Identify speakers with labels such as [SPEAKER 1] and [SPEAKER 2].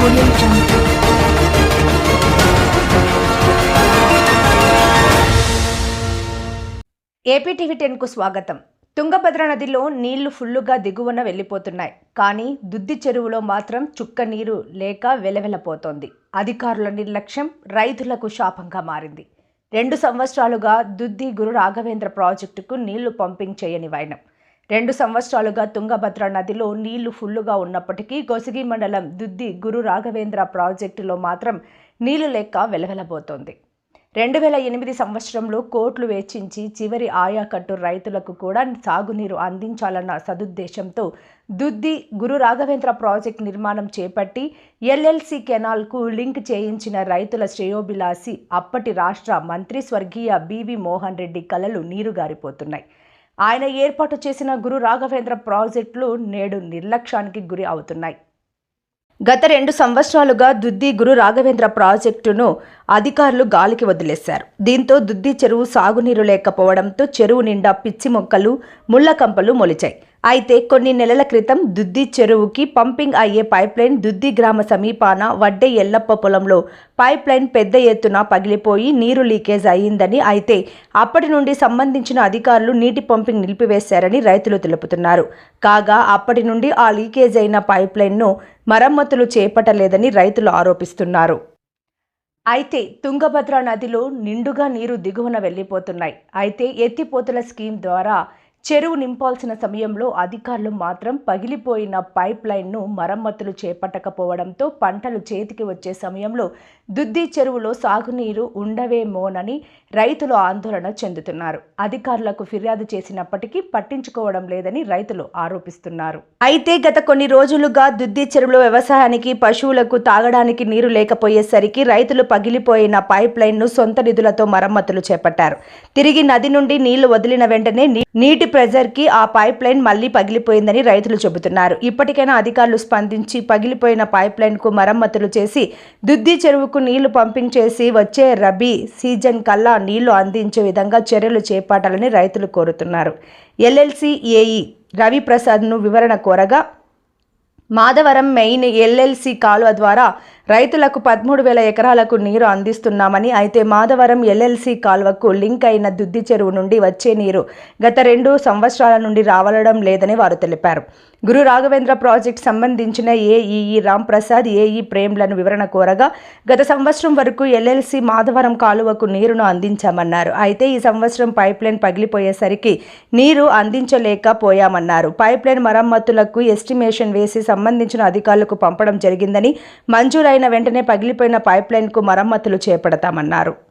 [SPEAKER 1] AP TV టెన్కు స్వాగతం. తుంగభద్ర నదిలో నీళ్ళు ఫుల్లుగా దిగువన వెళ్ళిపోతున్నాయి. కానీ దుద్ది చెరువులో మాత్రం చుక్క నీరు లేక వెలవెలపోతోంది. అధికారుల నిర్లక్ష్యం రైతులకు శాపంగా మారింది. రెండు సంవత్సరాలుగా దుద్ది గురు రాఘవేంద్ర ప్రాజెక్టుకు నీళ్ళు పంపింగ్ చేయని వైనం. రెండు సంవత్సరాలుగా తుంగభద్ర నదిలో నీళ్ళు ఫుల్లుగా ఉన్నప్పటికీ గొసగి మండలం దుద్ది గురు రాఘవేంద్ర ప్రాజెక్టులో మాత్రం నీళ్ళు లేక వెలవెలబోతోంది. రెండు వేల ఎనిమిది సంవత్సరంలో కోట్లు వెచ్చించి చివరి ఆయాకట్టు రైతులకు కూడా సాగునీరు అందించాలన్న సదుద్దేశంతో దుద్ది గురు రాఘవేంద్ర ప్రాజెక్ట్ నిర్మాణం చేపట్టి ఎల్ఎల్సి కెనాల్కు లింక్ చేయించిన రైతుల శ్రేయోభిలాసి అప్పటి రాష్ట్ర మంత్రి స్వర్గీయ బివి మోహన్ రెడ్డి కలలు నీరుగారిపోతున్నాయి. ఆయన ఏర్పాటు చేసిన గురు రాఘవేంద్ర ప్రాజెక్టులు నేడు నిర్లక్ష్యానికి గురి అవుతున్నాయి. గత రెండు సంవత్సరాలుగా దుద్ది గురు రాఘవేంద్ర ప్రాజెక్టును అధికారులు గాలికి వదిలేశారు. దీంతో దుద్ది చెరువు సాగునీరు లేకపోవడంతో చెరువు నిండా పిచ్చి మొక్కలు ముళ్ళ కంపలు మొలిచాయి. అయితే కొన్ని నెలల క్రితం దుద్ది చెరువుకి పంపింగ్ అయ్యే పైప్లైన్ దుద్ది గ్రామ సమీపాన వడ్డే ఎల్లప్ప పొలంలో పైప్లైన్ పెద్ద ఎత్తున పగిలిపోయి నీరు లీకేజ్ అయ్యిందని అయితే అప్పటి నుండి సంబంధించిన అధికారులు నీటి పంపింగ్ నిలిపివేశారని రైతులు తెలుపుతున్నారు. కాగా అప్పటి నుండి ఆ లీకేజ్ అయిన పైప్లైన్ను మరమ్మతులు చేపట్టలేదని రైతులు ఆరోపిస్తున్నారు. అయితే తుంగభద్ర నదిలో నిండుగా నీరు దిగువన వెళ్ళిపోతున్నాయి. అయితే ఎత్తిపోతుల స్కీమ్ ద్వారా చెరువు నింపాల్సిన సమయంలో అధికారులు మాత్రం పగిలిపోయిన పైప్ లైన్ను మరమ్మతులు చేపట్టకపోవడంతో పంటలు చేతికి వచ్చే సమయంలో దుద్ది చెరువులో సాగునీరు ఉండవేమోనని రైతులు ఆందోళన చెందుతున్నారు. అధికారులకు ఫిర్యాదు చేసినప్పటికీ పట్టించుకోవడం లేదని రైతులు ఆరోపిస్తున్నారు. అయితే గత కొన్ని రోజులుగా దుద్ది చెరువులో వ్యవసాయానికి పశువులకు తాగడానికి నీరు లేకపోయేసరికి రైతులు పగిలిపోయిన పైప్ లైన్ను సొంత నిధులతో మరమ్మతులు చేపట్టారు. తిరిగి నది నుండి నీళ్ళు వదిలిన వెంటనే నీ- నీటి ప్రెజర్కి ఆ పైప్ లైన్ మళ్ళీ పగిలిపోయిందని రైతులు చెబుతున్నారు. ఇప్పటికైనా అధికారులు స్పందించి పగిలిపోయిన పైప్ లైన్కు మరమ్మతులు చేసి దుద్ది చెరువుకు నీళ్ళు పంపింగ్ చేసి వచ్చే రబీ సీజన్ కల్లా నీళ్ళు అందించే విధంగా చర్యలు చేపట్టాలని రైతులు కోరుతున్నారు. ఎల్ఎల్సి ఏఈ రవిప్రసాద్ను వివరణ కోరగా మాధవరం మెయిన్ ఎల్ఎల్సి కాలువ ద్వారా రైతులకు పదమూడు వేల ఎకరాలకు నీరు అందిస్తున్నామని అయితే మాధవరం ఎల్ఎల్సి కాలువకు లింక్ అయిన దుద్ది చెరువు నుండి వచ్చే నీరు గత రెండు సంవత్సరాల నుండి రావడం లేదని వారు తెలిపారు. గురు రాఘవేంద్ర ప్రాజెక్ట్ సంబంధించిన ఏఈఈ రామ్ ప్రసాద్ ఏఈ ప్రేమ్లను వివరణ కోరగా గత సంవత్సరం వరకు ఎల్ఎల్సి మాధవరం కాలువకు నీరును అందించామన్నారు. అయితే ఈ సంవత్సరం పైప్లైన్ పగిలిపోయేసరికి నీరు అందించలేకపోయామన్నారు. పైప్లైన్ మరమ్మతులకు ఎస్టిమేషన్ వేసి సంబంధించిన అధికారులకు పంపడం జరిగిందని మంజూరైన వెంటనే పగిలిపోయిన పైప్లైన్కు మరమ్మతులు చేపడతామన్నారు